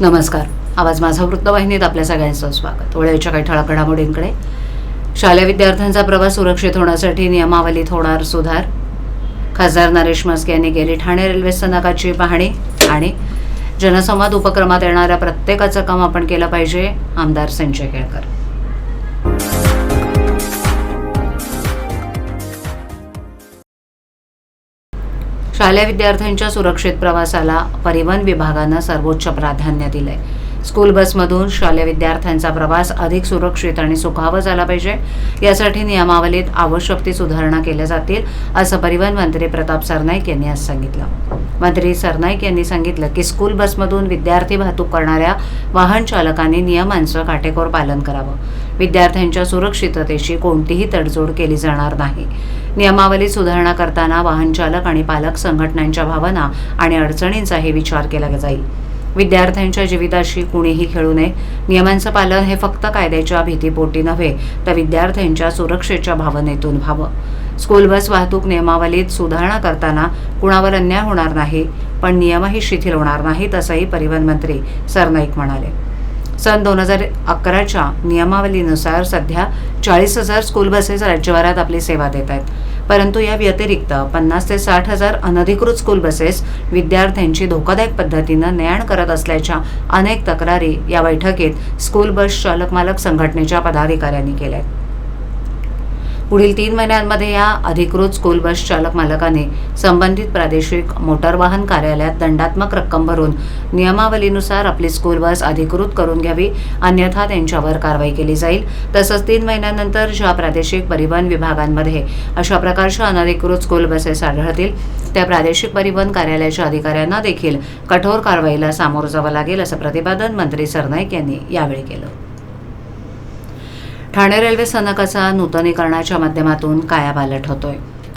नमस्कार. आवाज माझा वृत्तवाहिनीत आपल्या सगळ्यांचं स्वागत. वेळेच्या काही ठळक घडामोडींकडे. शालेय विद्यार्थ्यांचा प्रवास सुरक्षित होण्यासाठी नियमावलीत होणार सुधार. खासदार नरेश मस्के यांनी केली ठाणे रेल्वे स्थानकाची पाहणी आणि जनसंवाद उपक्रमात येणाऱ्या प्रत्येकाचं काम आपण केलं पाहिजे आमदार संजय केळकर. शालेय विद्यार्थ्यांच्या सुरक्षित प्रवासाला परिवहन विभागानं सर्वोच्च प्राधान्य दिलंय. स्कूल बसमधून शालेय विद्यार्थ्यांचा प्रवास अधिक सुरक्षित आणि सुखावा झाला पाहिजे. यासाठी नियमावलीत आवश्यक ती सुधारणा केल्या जातील असं परिवहन मंत्री प्रताप सरनाईक यांनी आज सांगितलं. मंत्री सरनाईक यांनी सांगितलं की स्कूल बसमधून विद्यार्थी वाहतूक करणाऱ्या वाहन चालकांनी नियमांचं काटेकोर पालन करावं. विद्यार्थ्यांच्या सुरक्षिततेशी कोणतीही तडजोड केली जाणार नाही. नियमावलीत सुधारणा करताना वाहन चालक आणि पालक संघटनांच्या भावना आणि अडचणींचाही विचार केला जाईल. विद्यार्थ्यांच्या जीविताशी कुणीही खेळू नये. नियमांचं पालन हे फक्त कायद्याच्या भीतीपोटी नव्हे तर विद्यार्थ्यांच्या सुरक्षेच्या भावनेतून व्हावं. स्कूल बस वाहतूक नियमावलीत सुधारणा करताना कुणावर अन्याय होणार नाही पण नियमही शिथिल होणार नाहीत असंही परिवहन मंत्री सरनाईक म्हणाले. सन दोन हजार अकराच्या नियमावलीनुसार सध्या चाळीस हजार स्कूल बसेस राज्यभरात आपली सेवा देत आहेत. परंतु या व्यतिरिक्त पन्नास ते साठ हजार अनधिकृत स्कूल बसेस विद्यार्थ्यांची धोकादायक पद्धतीनं ने करत असल्याच्या अनेक तक्रारी या बैठकीत स्कूल बस चालक मालक संघटनेच्या पदाधिकाऱ्यांनी केल्या आहेत पुढील तीन महिन्यांमध्ये या अधिकृत स्कूल बस चालक मालकाने संबंधित प्रादेशिक मोटार वाहन कार्यालयात दंडात्मक रक्कम भरून नियमावलीनुसार आपली स्कूल बस अधिकृत करून घ्यावी अन्यथा त्यांच्यावर कारवाई केली जाईल. तसंच तीन महिन्यानंतर ज्या प्रादेशिक परिवहन विभागांमध्ये अशा प्रकारच्या अनधिकृत स्कूल बसेस आढळतील त्या प्रादेशिक परिवहन कार्यालयाच्या अधिकाऱ्यांना देखील कठोर कारवाईला सामोरं जावं लागेल असं प्रतिपादन मंत्री सरनाईक यांनी यावेळी केलं. ठाणे रेल्वे स्थानकाचा नूतनीकरणाच्या माध्यमातून कायापालट होतोय.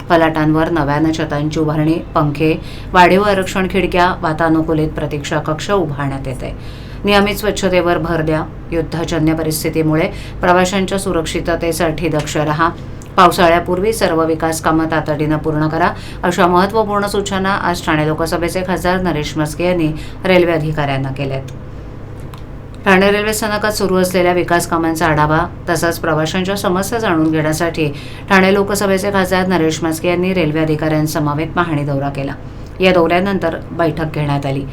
फलाटांवर नव्यानं छतांची उभारणी पंखे वाढीव आरक्षण खिडक्या वातानुकूलित प्रतीक्षा कक्ष उभारण्यात येते नियमित स्वच्छतेवर भर द्या. युद्धजन्य परिस्थितीमुळे प्रवाशांच्या सुरक्षिततेसाठी दक्ष रहा. पावसाळ्यापूर्वी सर्व विकास कामं तातडीनं पूर्ण करा अशा महत्त्वपूर्ण सूचना आज ठाणे लोकसभेचे खासदार नरेश मस्के यांनी रेल्वे अधिकाऱ्यांना केल्यात. ठाणे रेल्वे स्थानकात सुरू असलेल्या विकास कामांचा आढावा तसंच प्रवाशांच्या समस्या जाणून घेण्यासाठी ठाणे लोकसभेचे खासदार नरेश म्हस्के यांनी रेल्वे अधिकाऱ्यांसमवेत पाहणी दौरा केला. या दौऱ्यानंतर बैठक घेण्यात आली.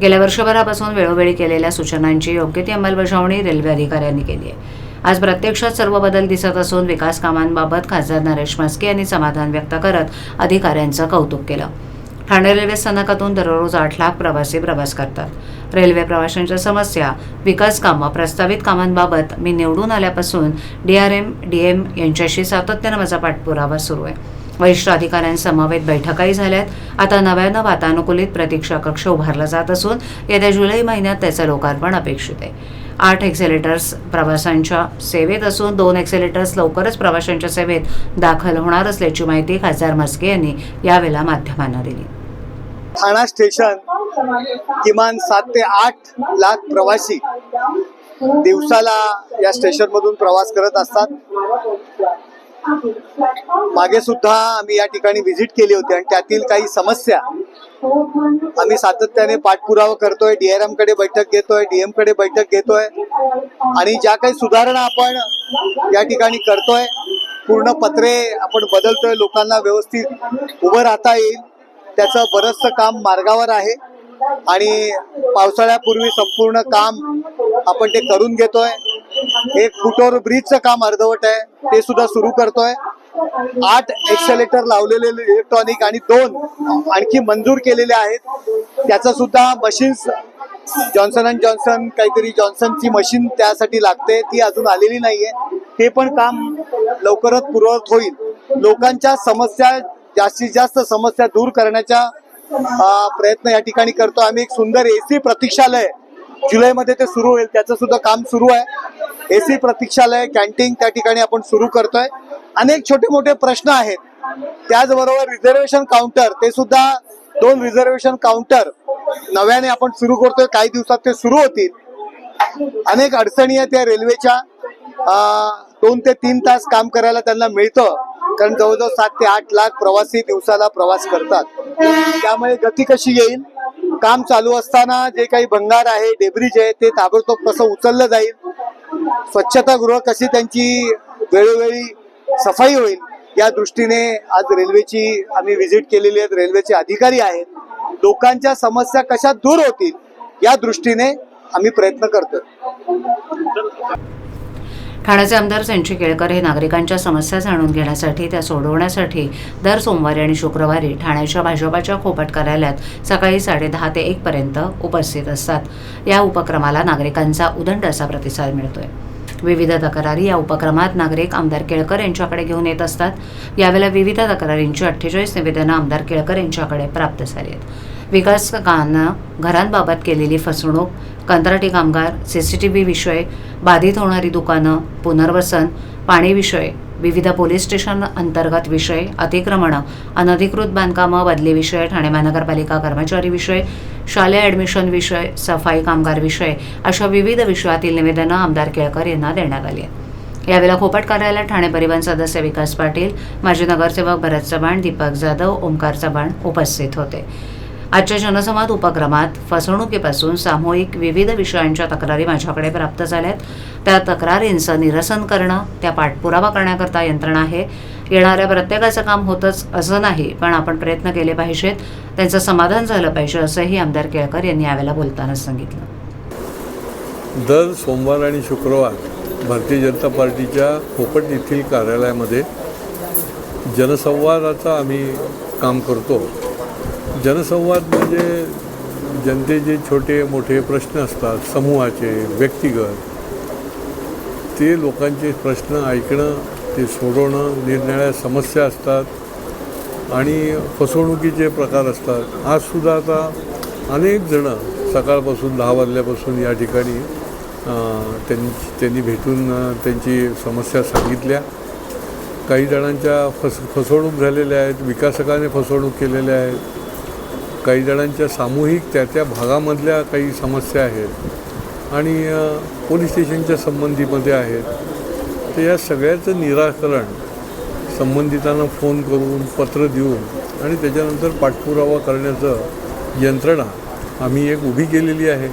गेल्या वर्षभरापासून वेळोवेळी केलेल्या सूचनांची योग्य ती अंमलबजावणी रेल्वे अधिकाऱ्यांनी केली आहे. आज प्रत्यक्षात सर्व बदल दिसत असून विकास कामांबाबत खासदार नरेश म्हस्के यांनी समाधान व्यक्त करत अधिकाऱ्यांचं कौतुक केलं. ठाणे रेल्वे स्थानकातून दररोज आठ लाख प्रवासी प्रवास करतात. रेल्वे प्रवाशांच्या समस्या विकास कामं प्रस्तावित कामांबाबत मी निवडून आल्यापासून D R M D M यांच्याशी सातत्यानं माझा पाठपुरावा सुरू आहे. वरिष्ठ अधिकाऱ्यांसमवेत बैठकाही झाल्यात. आता नव्यानं वातानुकूलित प्रतीक्षा कक्ष उभारला जात असून येत्या जुलै महिन्यात त्याचं लोकार्पण अपेक्षित आहे. आठ एक्सेलेटर्स प्रवाशांच्या सेवेत असून दोन एक्सेलेटर्स लवकरच प्रवाशांच्या सेवेत दाखल होणार असल्याची माहिती खासदार मस्के यांनी यावेळेला माध्यमांना दिली. ठाणा स्टेशन किमान सात ते आठ लाख प्रवासी दिवसाला या स्टेशन मधून प्रवास करत असतात. मागे सुद्धा आम्ही या ठिकाणी व्हिजिट केली होती आणि त्यातील काही समस्या आम्ही सातत्याने पाठपुरावा करतोय डीआरएमकडे बैठक घेतोय डीएमकडे बैठक घेतोय आणि ज्या काही सुधारणा आपण या ठिकाणी करतोय पूर्ण पत्रे आपण बदलतोय लोकांना व्यवस्थित उभं राहता येईल. त्याचं बरंचसं काम मार्गावर आहे. आणि पावसाळ्यापूर्वी संपूर्ण काम आपण ते करून घेतोय. एक फुटोर ब्रिजचं काम अर्धवट आहे. ते सुद्धा सुरू करतोय. आठ एक्सेलेटर लावलेले इलेक्ट्रॉनिक आणि दोन आणखी मंजूर केलेले आहेत. त्याचा सुद्धा मशीन्स जॉन्सन अँड जॉन्सन काहीतरी जॉन्सनची मशीन त्यासाठी लागते. ती अजून आलेली नाहीये. ते पण काम लवकरच पूर्ववत होईल. लोकांच्या समस्या जास्तीत जास्त समस्या दूर करण्याच्या प्रयत्न या ठिकाणी करतो. आम्ही एक सुंदर एसी प्रतीक्षालय जुलैमध्ये ते सुरू होईल. त्याचं सुद्धा काम सुरू आहे. एसी प्रतीक्षालय कॅन्टीन त्या ठिकाणी आपण सुरू करतोय. अनेक छोटे मोठे प्रश्न आहेत. त्याचबरोबर रिझर्वेशन काउंटर ते सुद्धा दोन रिझर्वेशन काउंटर नव्याने आपण सुरू करतोय. काही दिवसात ते सुरू होतील. अनेक अडचणी आहेत त्या रेल्वेच्या. दोन ते तीन तास काम करायला त्यांना मिळतं. कारण जवळजवळ सात ते आठ लाख प्रवासी दिवसाला प्रवास करतात. त्यामुळे गती कशी येईल? काम चालू असताना जे काही भंगार आहे डेब्रिज आहे ते ताबडतोब कसं उचललं जाईल? स्वच्छतागृह कशी त्यांची वेळोवेळी सफाई होईल? या दृष्टीने आज रेल्वेची आम्ही व्हिजिट केलेली आहेत. रेल्वेचे अधिकारी आहेत. लोकांच्या समस्या कशा दूर होतील? या दृष्टीने आम्ही प्रयत्न करतो ठाण्याचे आमदार संची केळकर हे नागरिकांच्या समस्या जाणून घेण्यासाठी त्या सोडवण्यासाठी दर सोमवारी आणि शुक्रवारी ठाण्याच्या भाजपाच्या खोपट कार्यालयात सकाळी साडेदहा ते एक पर्यंत उपस्थित असतात. या उपक्रमाला नागरिकांचा उदंड असा प्रतिसाद मिळतोय. विविध तक्रारी या उपक्रमात नागरिक आमदार केळकर यांच्याकडे घेऊन येत असतात. यावेळेला विविध तक्रारींची अठ्ठेचाळीस निवेदनं आमदार केळकर यांच्याकडे प्राप्त झाली आहेत. विकासकांना घरांबाबत केलेली फसवणूक कंत्राटी कामगार सी सी टी व्ही विषय बाधित होणारी दुकानं पुनर्वसन पाणी विषय विविध पोलीस स्टेशन अंतर्गत विषय अतिक्रमणं अनधिकृत बांधकामं बदली विषय ठाणे महानगरपालिका कर्मचारी विषय शालेय ॲडमिशन विषय सफाई कामगार विषय अशा विविध विषयातील निवेदनं आमदार केळकर यांना देण्यात आली आहेत. यावेळेला खोपट कार्यालयात ठाणे परिवहन सदस्य विकास पाटील माजी नगरसेवक भरत चव्हाण दीपक जाधव ओमकार चव्हाण उपस्थित होते. आजच्या जनसंवाद उपक्रमात फसवणुकीपासून सामूहिक विविध विषयांच्या तक्रारी माझ्याकडे प्राप्त झाल्यात. त्या तक्रारींचं निरसन करणं त्या पाठपुरावा करण्याकरता यंत्रणा आहे. येणाऱ्या प्रत्येकाचं काम होतंच असं नाही पण आपण प्रयत्न केले पाहिजेत. त्यांचं समाधान झालं पाहिजे असंही आमदार केळकर यांनी यावेळेला बोलताना सांगितलं. दर सोमवार आणि शुक्रवार भारतीय जनता पार्टीच्या खोपट येथील कार्यालयामध्ये जनसंवादाचं आम्ही काम करतो. जनसंवाद म्हणजे जनतेचे छोटे मोठे प्रश्न असतात समूहाचे व्यक्तिगत. ते लोकांचे प्रश्न ऐकणं ते सोडवणं निरनिराळ्या समस्या असतात आणि फसवणुकीचे प्रकार असतात. आजसुद्धा आता अनेक जणं सकाळपासून दहा वाजल्यापासून या ठिकाणी त्यांनी त्यांनी भेटून त्यांची समस्या सांगितल्या. काही जणांच्या फस फसवणूक झालेल्या आहेत विकासकाने फसवणूक केलेल्या आहेत. काही जणांच्या सामूहिक त्या त्या भागामधल्या काही समस्या आहेत आणि पोलीस स्टेशनच्या संबंधीमध्ये आहेत. तर या सगळ्याचं निराकरण संबंधितांना फोन करून पत्र देऊन आणि त्याच्यानंतर पाठपुरावा करण्याचं यंत्रणा आम्ही एक उभी केलेली आहे.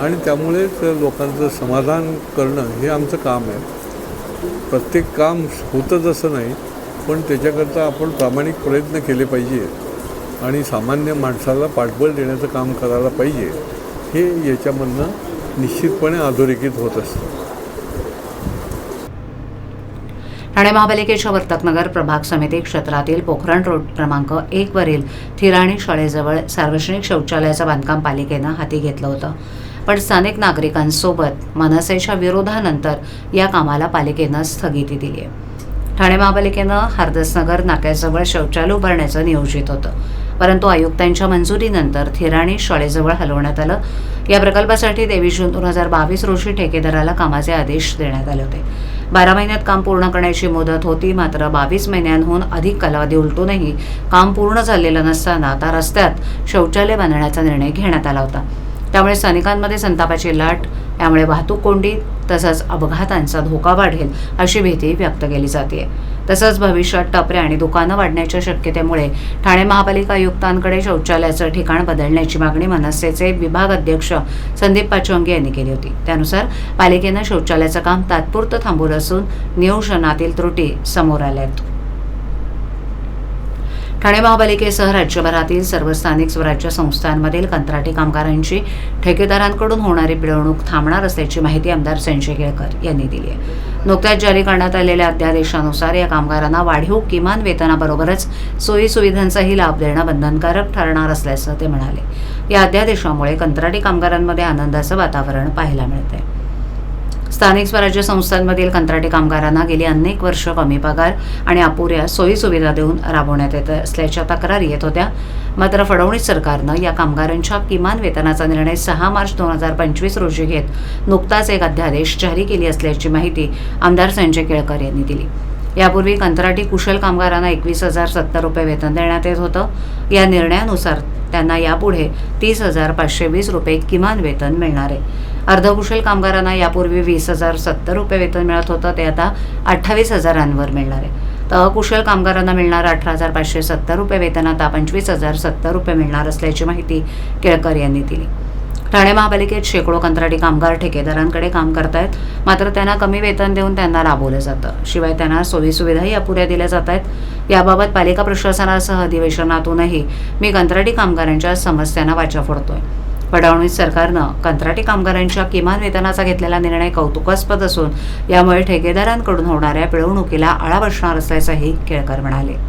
आणि त्यामुळेच लोकांचं समाधान करणं हे आमचं काम आहे. प्रत्येक काम होतंच असं नाही पण त्याच्याकरता आपण प्रामाणिक प्रयत्न केले पाहिजे आणि सामान्य माणसाला पाठबळ देण्याचं काम करायला पाहिजे हे याच्यामधनं निश्चितपणे अधोरेखित होत असतं. ठाणे महापालिकेच्या वर्तकनगर प्रभाग समिती क्षेत्रातील पोखरण रोड क्रमांक एक वरील थिराणी शाळेजवळ सार्वजनिक शौचालयाचं बांधकाम पालिकेनं हाती घेतलं होतं. पण स्थानिक नागरिकांसोबत मनसेच्या विरोधानंतर या कामाला पालिकेनं स्थगिती दिली आहे. ठाणे महापालिकेनं हार्दसनगर नाक्याजवळ शौचालय उभारण्याचं नियोजित होतं. परंतु आयुक्तांच्या मंजुरीनंतर थिराणी शाळेजवळ हलवण्यात आलं. या प्रकल्पासाठी तेवीस जून दोन हजार बावीस रोजी ठेकेदाराला कामाचे आदेश देण्यात आले होते. बारा महिन्यात काम पूर्ण करण्याची मुदत होती मात्र बावीस महिन्यांहून अधिक कालावधी उलटूनही काम पूर्ण झालेलं नसताना आता रस्त्यात शौचालय बांधण्याचा निर्णय घेण्यात आला होता. त्यामुळे स्थानिकांमध्ये संतापाची लाट यामुळे वाहतूक कोंडी तसंच अपघातांचा धोका वाढेल अशी भीती व्यक्त केली जाते. तसंच भविष्यात टपऱ्या आणि दुकानं वाढण्याच्या शक्यतेमुळे ठाणे महापालिका आयुक्तांकडे शौचालयाचं ठिकाण बदलण्याची मागणी मनसेचे विभाग अध्यक्ष संदीप पाचोंगे यांनी केली होती. त्यानुसार पालिकेनं शौचालयाचं काम तात्पुरतं थांबवलं असून नियोजनातील त्रुटी समोर आल्या आहेत. ठाणे महापालिकेसह राज्यभरातील सर्व स्थानिक स्वराज्य संस्थांमधील कंत्राटी कामगारांची ठेकेदारांकडून होणारी पिळवणूक थांबणार असल्याची माहिती आमदार संजय केळकर यांनी दिली आहे. नुकत्याच जारी करण्यात आलेल्या अध्यादेशानुसार या कामगारांना वाढीव किमान वेतनाबरोबरच सोयी सुविधांचाही लाभ देणं बंधनकारक ठरणार असल्याचं ते म्हणाले. या अध्यादेशामुळे कंत्राटी कामगारांमध्ये आनंदाचं वातावरण पाहायला मिळतंय. स्थानिक स्वराज्य संस्थांमधील कंत्राटी कामगारांना गेली अनेक वर्ष कमी पगार आणि अपुऱ्या सोयीसुविधा देऊन राबवण्यात येत असल्याच्या तक्रारी येत होत्या. मात्र फडणवीस सरकारनं या कामगारांच्या किमान वेतनाचा निर्णय सहा मार्च दोन हजार पंचवीस रोजी घेत नुकताच एक अध्यादेश जारी केली असल्याची माहिती आमदार संजय केळकर यांनी दिली. यापूर्वी कंत्राटी कुशल कामगारांना एकवीस हजार सत्तर रुपये वेतन देण्यात येत होतं. या निर्णयानुसार त्यांना यापुढे तीस हजार पाचशे वीस रुपये किमान वेतन मिळणार आहे. अर्धकुशल कामगारांना यापूर्वी वीस हजार सत्तर रुपये वेतन मिळत होतं ते आता अठ्ठावीस हजारांवर मिळणार आहे. तर अकुशल कामगारांना मिळणार अठरा हजार पाचशे सत्तर रुपये वेतन आता पंचवीस हजार सत्तर रुपये मिळणार असल्याची माहिती केळकर यांनी दिली. ठाणे महापालिकेत शेकडो कंत्राटी कामगार ठेकेदारांकडे काम करतायत मात्र त्यांना कमी वेतन देऊन त्यांना राबवलं जातं. शिवाय त्यांना सोयीसुविधाही अपुऱ्या दिल्या जात आहेत. याबाबत पालिका प्रशासनासह अधिवेशनातूनही मी कंत्राटी कामगारांच्या समस्यांना वाचा फोडतोय. फडणवीस सरकारनं कंत्राटी कामगारांच्या किमान वेतनाचा घेतलेला निर्णय कौतुकास्पद असून यामुळे ठेकेदारांकडून होणाऱ्या पिळवणुकीला आळा बसणार असल्याचंही केळकर म्हणाले.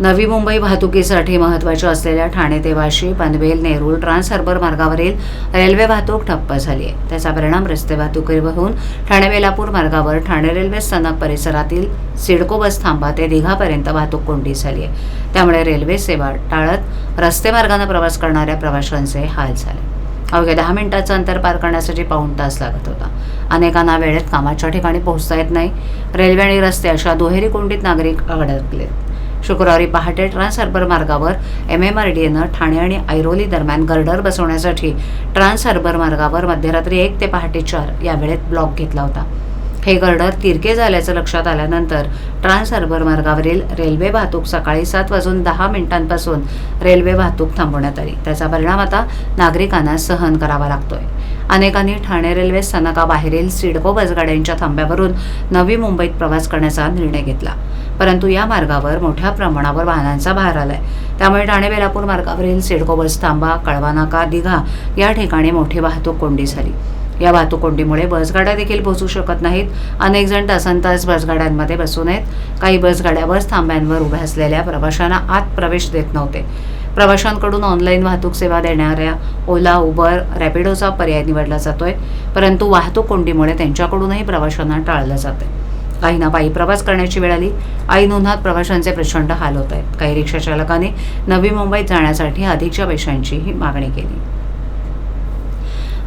नवी मुंबई वाहतुकीसाठी महत्त्वाच्या असलेल्या ठाणे ते वाशी पनवेल नेरूळ ट्रान्स हार्बर मार्गावरील रेल्वे वाहतूक ठप्प झाली आहे. त्याचा परिणाम रस्ते वाहतुकीवरून ठाणे वेलापूर मार्गावर ठाणे रेल्वे स्थानक परिसरातील सिडको बस थांबा ते दिघापर्यंत वाहतूक कोंडी झाली आहे. त्यामुळे रेल्वे सेवा टाळत रस्ते मार्गाने प्रवास करणाऱ्या प्रवाशांचे हाल झाले. अवघ्या दहा मिनिटाचं अंतर पार करण्यासाठी पाऊण तास लागत होता. अनेकांना वेळेत कामाच्या ठिकाणी पोहोचता येत नाही. रेल्वे आणि रस्ते अशा दुहेरी कोंडीत नागरिक अडकलेत. शुक्रवारी पहाटे ट्रान्स हार्बर मार्गावर एम एम आर डी एनं ठाणे आणि ऐरोली दरम्यान गर्डर बसवण्यासाठी ट्रान्स हार्बर मार्गावर मध्यरात्री एक ते पहाटे चार या वेळेत ब्लॉक घेतला होता. हे गर्डर तिरके झाल्याचं लक्षात आल्यानंतर ट्रान्स हार्बर मार्गावरील रेल्वे वाहतूक सकाळी सात वाजून दहा मिनिटांपासून रेल्वे वाहतूक थांबवण्यात आली. त्याचा परिणाम आता नागरिकांना सहन करावा लागतोय. अनेकांनी ठाणे रेल्वे स्थानकाबाहेरील सिडको बसगाड्यांच्या थांब्यावरून नवी मुंबईत प्रवास करण्याचा निर्णय घेतला. परंतु या मार्गावर मोठ्या प्रमाणावर वाहनांचा भार आलाय. त्यामुळे ठाणे बेलापूर मार्गावरील सिडको बस थांबा कळवा नाका दिघा या ठिकाणी मोठी वाहतूक कोंडी झाली. या वाहतूक कोंडीमुळे बसगाड्या देखील पोहोचू शकत नाहीत. अनेक जण तास बसगाड्यांमध्ये बसू नयेत. काही बसगाड्या बस थांब्यांवर उभ्या असलेल्या प्रवाशांना आत प्रवेश देत नव्हते. प्रवाशांकडून ऑनलाईन वाहतूक सेवा देणाऱ्या ओला उबर रॅपिडोचा पर्याय निवडला जातोय. परंतु वाहतूक कोंडीमुळे त्यांच्याकडूनही प्रवाशांना टाळलं जाते आईनाबाई प्रवास करण्याची वेळ आली. ऐन उन्हात प्रवाशांचे प्रचंड हाल होत आहेत. काही रिक्षा चालकांनी नवी मुंबईत जाण्यासाठी अधिकच्या पैशांचीही मागणी केली.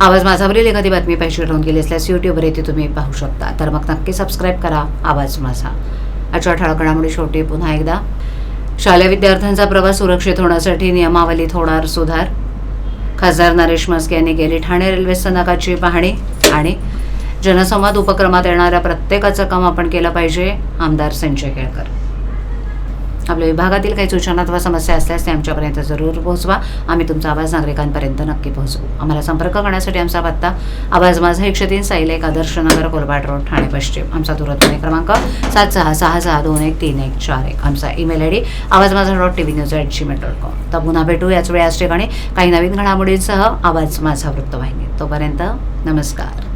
आवाज माझावरील एखादी बातमी पाहिजे ठेवून गेली असल्यास यूट्यूबवर येथे तुम्ही पाहू शकता. तर मग नक्की सबस्क्राईब करा. आवाज माझा. आजच्या ठळकणामुळे शेवटी पुन्हा एकदा शालेय विद्यार्थ्यांचा प्रवास सुरक्षित होण्यासाठी नियमावलीत होणार सुधार. खासदार नरेश म्हस्के यांनी गेली ठाणे रेल्वे स्थानकाची पाहणी आणि जनसंवाद उपक्रमात येणाऱ्या प्रत्येकाचं काम आपण केलं पाहिजे आमदार संजय केळकर. आपल्या विभागातील काही सूचना अथवा समस्या असल्यास ते आमच्यापर्यंत जरूर पोहोचवा. आम्ही तुमचा आवाज नागरिकांपर्यंत नक्की पोहोचवू. आम्हाला संपर्क करण्यासाठी आमचा पत्ता आवाज माझा एकशे तीन साईल एक आदर्श नगर कोलबाट रोड ठाणे पश्चिम. आमचा दूरध्वनी क्रमांक सात सहा सहा सहा दोन एक तीन एक चार एक. आमचा email I D Awaaz Maza dot T V news at Gmail dot com. तर पुन्हा भेटू याच वेळी याच ठिकाणी काही नवीन घडामोडींसह आवाज माझा वृत्तवाहिनी. तोपर्यंत नमस्कार.